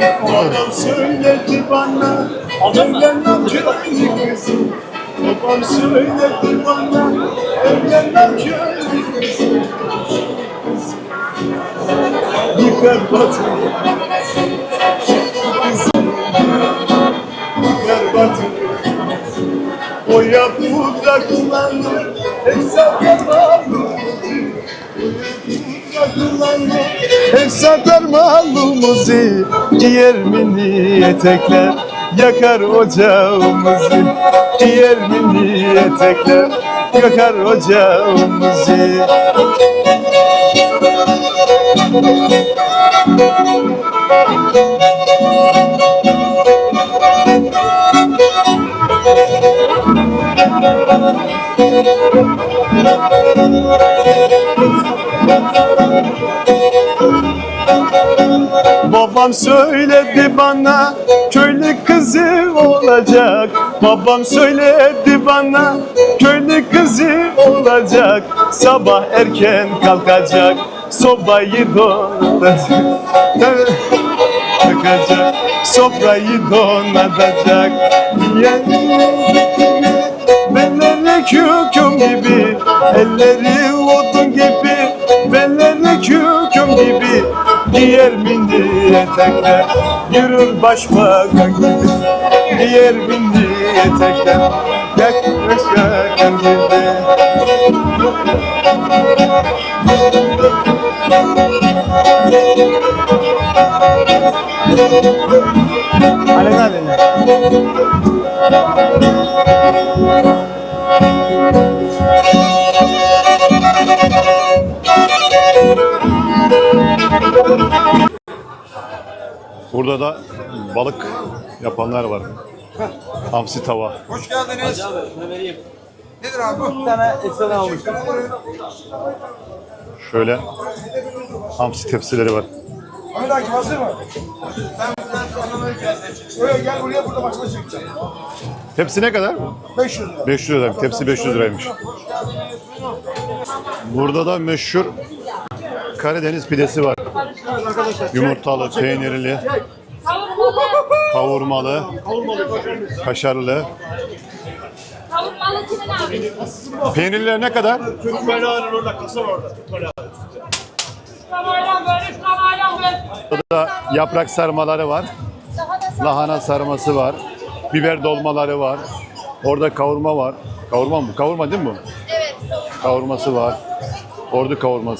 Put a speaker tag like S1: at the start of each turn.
S1: Babam söyledi bana Evlenmem köylü kızım Babam söyledi bana Evlenmem köylü kızım Yıkar batı Yıkar batı Boya budaklandı Hep saklamandı hep satar malumuzu Giyer mini etekler Yakar ocağımızı Giyer mini etekler Yakar ocağımızı Babam söyledi bana köylü kızı olacak. Babam söyledi bana köylü kızı olacak. Sabah erken kalkacak sobayı donatacak. Yakacak sofrayı donatacak. Belleri küküm gibi Elleri Diğer mini etekler Yürür başbakan gibi Diğer mini etekler Yaklaşakan gibi Alena alena. Burada da balık yapanlar var. Hamsi tava.
S2: Hoş geldiniz. Nedir abi bu?
S3: Bir tane efsane almıştım.
S1: Şöyle hamsi tepsileri var.
S2: Ahmet Akif hazır mı? Öyle gel buraya burada maçına çekeceğim.
S1: Tepsi ne kadar?
S2: 500 lira.
S1: 500 lira. Tepsi 500 liraymış. Burada da meşhur Karadeniz pidesi var. Yumurtalı, peynirli,
S4: Kavurmalı.
S1: kaşarlı.
S4: Kavurmalı kimin abi?
S1: Peynirler ne kadar?
S4: Böyle.
S1: Burada da yaprak sarmaları var. Lahana sarması var. Biber dolmaları var. Orada kavurma var. Kavurma mı? Kavurma değil mi bu? Evet. Kavurması var. Ordu kavurması